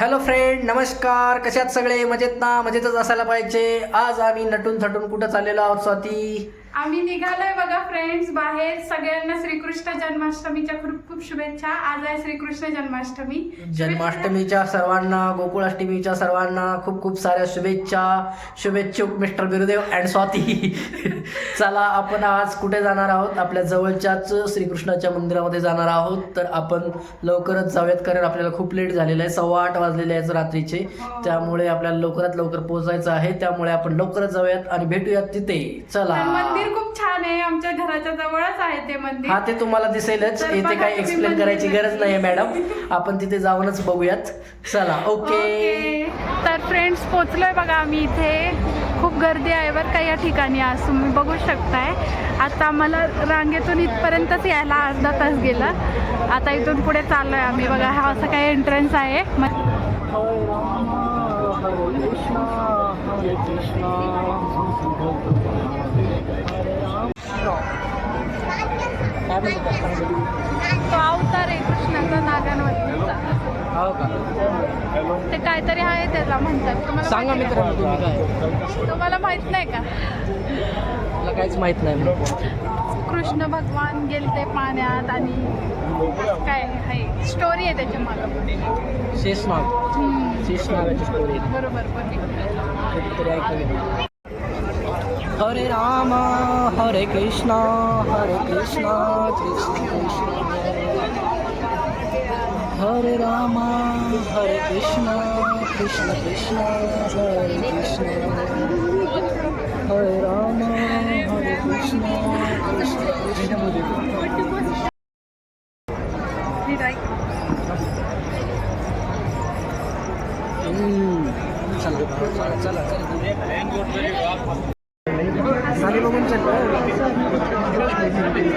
Hello friend नमस्कार. कशात सगळे? मजेत ना? मजेतच असायला पाहिजे. आज आम्ही नटून थटून कुठं चाललेलो आहोत स्वाती? आम्ही निघालोय बघा फ्रेंड्स बाहेर. सगळ्यांना श्रीकृष्ण जन्माष्टमीच्या खूप खूप शुभेच्छा. आज आहे श्रीकृष्ण जन्माष्टमी. जन्माष्टमीच्या सर्वांना गोकुळाष्टमीच्या सर्वांना खूप खूप साऱ्या शुभेच्छा. शुभेच्छुक मिस्टर बिरुदेव अँड स्वाती. चला आपण आज कुठे जाणार आहोत? आपल्या जवळच्याच श्रीकृष्णाच्या मंदिरामध्ये जाणार आहोत. तर आपण लवकरच जाऊयात कारण आपल्याला खूप लेट झालेलं आहे. सव्वा आठ वाजलेले आहेत रात्रीचे. त्यामुळे आपल्याला लवकरात लवकर पोहोचायचं आहे. त्यामुळे आपण लवकरच जाऊयात आणि भेटूयात तिथे. चला. मंदिर खूप छान आहे. आमच्या घराच्या जवळच आहे ते मंदिर. हा ते तुम्हाला दिसेलच. तर इथे बघा काही तुम्ही एक्सप्लेन करायची गरज नाही मॅडम आपण तिथे जाऊनच बघूयात. चला ओके ओके तर फ्रेंड्स पोचलोय बघा आम्ही इथे. खूप गर्दी आहे बरं का या ठिकाणी आज. तुम्ही बघू शकताय. आता आम्हाला रांगेतून इथपर्यंतच यायला अर्धा तास गेला. आता इथून पुढे चाललोय आम्ही. बघा हा असं काही एंट्रन्स आहे. म- तो अवतार आहे कृष्णाचा नागांवरचा हो का ते काहीतरी आहे त्याला म्हणतात. तुम्हाला सांगा माहिती मित्रांनो तुम्ही काय? का? तुम्हाला माहीत नाही का? मला काहीच माहीत नाही कृष्ण भगवान गेलते पाण्यात आणि काय आहे? स्टोरी आहे त्याच्या मागं. शेषनाग. हम्म. शेषनागाची स्टोरी बरोबर बरोबर कधीतरी ऐकलं हरे राम हरे कृष्ण हरे कृष्ण कृष्ण कृष्ण हरे राम हरे कृष्ण कृष्ण कृष्ण हरे कृष्ण बघा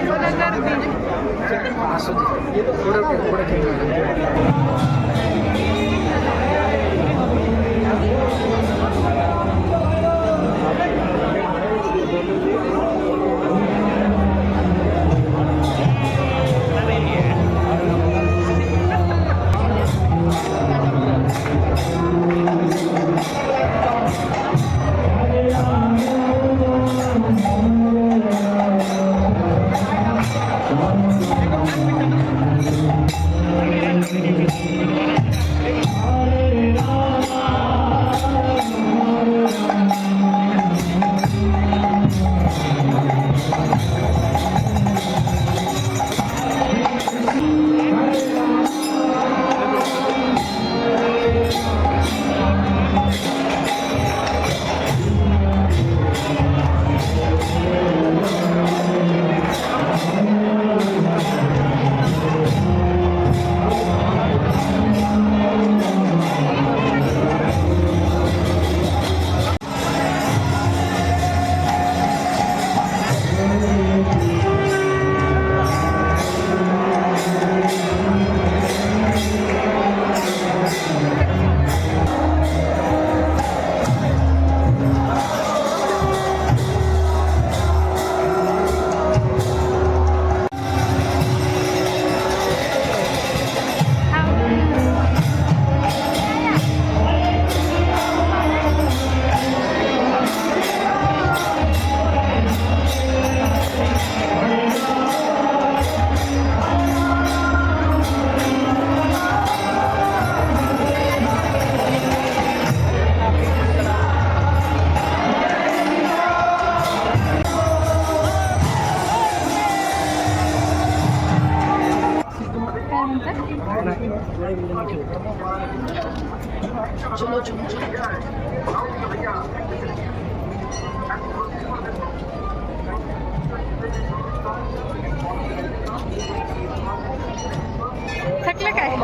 थकलं काय?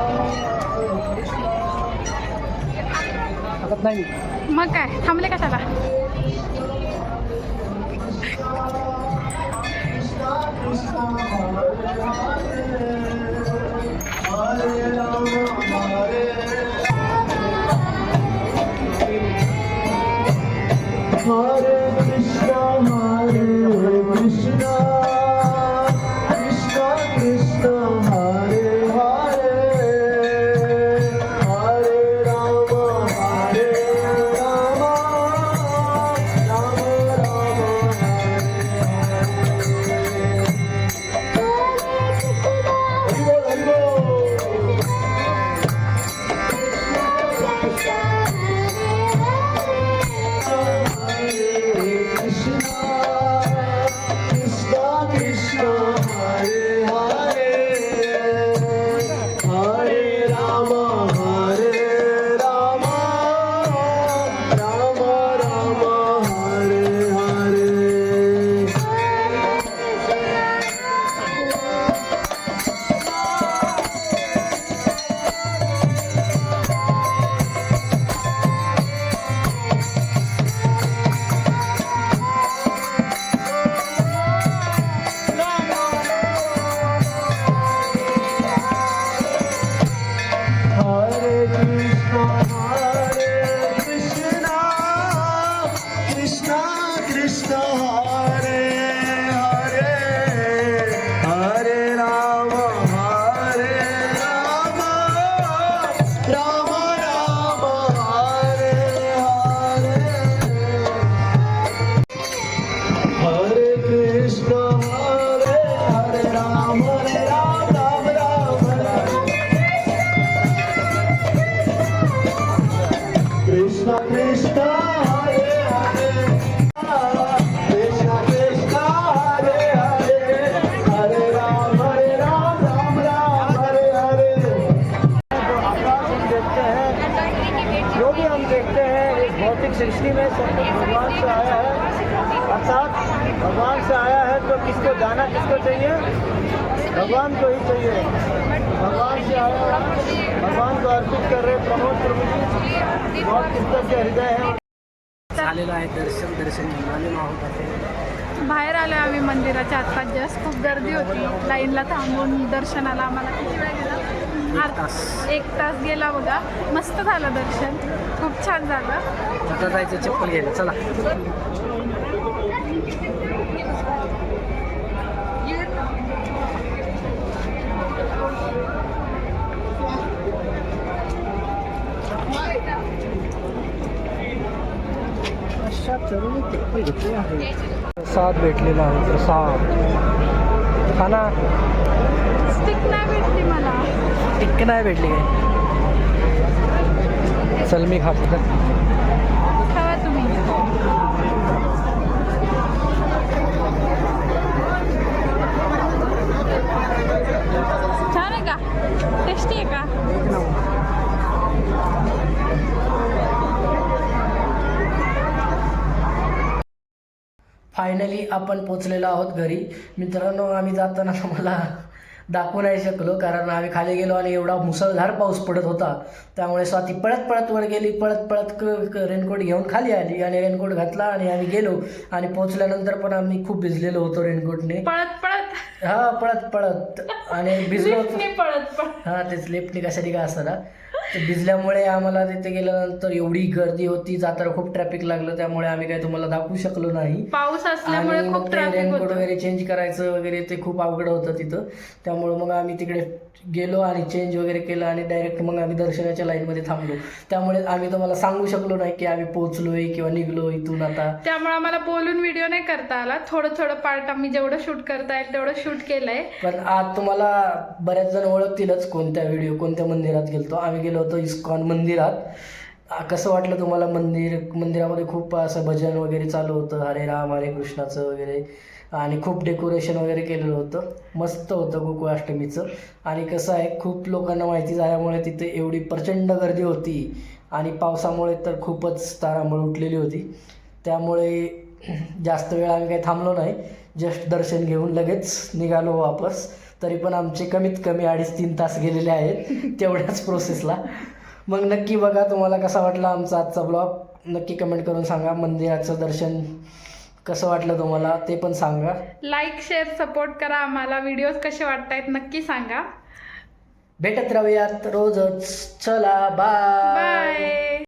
मग काय? थांबले कशाला सृष्टि में भगवान से आया है। अर्थात भगवान से आया है तो किसको जाना किसको चाहिए? भगवान को ही चाहिए। भगवान से आया है। भगवान को अर्पित कर रहे प्रमोद प्रभु जी। बहुत कृतज्ञ हृदय है। झालेलं आहे दर्शन दर्शन आलेलो आहोत. बाहेर आलो आम्ही मंदिराच्या आसपास जास्त खूप गर्दी होती. लाईनला थांबून दर्शनाला आम्हाला किती वेळ गेला? एक तास. एक तास गेला बघा. मस्त झालं दर्शन. खूप छान झालं. आता जायचं चप्पल घ्यायला. चला. प्रसाद भेटलेला आहे प्रसाद खाना. भेटली मला. टिक्क नाही भेटली. काय चल मी खातो. छान आहे का टेस्टी आहे का फायनली आपण पोचलेलो आहोत घरी. मित्रांनो आम्ही जाताना मला दाखवू नाही शकलो कारण आम्ही खाली गेलो आणि एवढा मुसळधार पाऊस पडत होता. त्यामुळे स्वाती पळत पळत वर गेली पळत पळत क रेनकोट घेऊन खाली आली आणि रेनकोट घातला आणि आम्ही गेलो. आणि पोचल्यानंतर पण आम्ही खूप भिजलेलो होतो रेनकोटने. पळत पळत. हा पळत पळत. आणि भिजलो होतो. पळत पळत. हा तेच लेफ्टने कशाने का असताना ते भिजल्यामुळे आम्हाला तिथे गेल्यानंतर एवढी गर्दी होती जाताना खूप ट्रॅफिक लागलं त्यामुळे आम्ही काही तुम्हाला दाखवू शकलो नाही. पाऊस असल्यामुळे आणि मग खूप ते ट्रॅफिक रेनकोट होतं. वगैरे चेंज करायचं वगैरे ते खूप अवघड होतं तिथं. त्यामुळे मग आम्ही तिकडे गेलो आणि चेंज वगैरे केलं आणि डायरेक्ट मग आम्ही दर्शनाच्या लाईनमध्ये थांबलो. त्यामुळे आम्ही तुम्हाला सांगू शकलो नाही की आम्ही पोहोचलोय किंवा निघलो इथून आता. त्यामुळे आम्हाला बोलून व्हिडिओ नाही करता आला. थोडं थोडं पार्ट आम्ही जेवढं शूट करता येईल तेवढं शूट केलंय. पण आज तुम्हाला बऱ्याच जण ओळखतीलच कोणत्या व्हिडिओ कोणत्या मंदिरात गेलतो. आम्ही गेलो होतो इस्कॉन मंदिरात. कसं वाटलं तुम्हाला मंदिर मंदिरामध्ये खूप असं भजन वगैरे चालू होतं हरे राम हरे कृष्णाचं वगैरे. आणि खूप डेकोरेशन वगैरे केलेलं होतं. मस्त होतं गोकुळाष्टमीचं. आणि कसं आहे खूप लोकांना माहिती झाल्यामुळे तिथे एवढी प्रचंड गर्दी होती. आणि पावसामुळे तर खूपच तारांबळ उठलेली होती. त्यामुळे जास्त वेळ आम्ही काही थांबलो नाही. जस्ट दर्शन घेऊन लगेच निघालो वापस. तरी पण आमचे कमीत कमी अडीच तीन तास गेलेले आहेत तेवढ्याच प्रोसेसला मग नक्की बघा तुम्हाला कसा वाटला आमचा आजचा ब्लॉग नक्की कमेंट करून सांगा. मंदिराचं दर्शन कसं वाटलं तुम्हाला ते पण सांगा. लाईक शेअर सपोर्ट करा. आम्हाला व्हिडिओज कसे वाटतायत नक्की सांगा. भेटत राहूयात रोजच. चला बाय बाय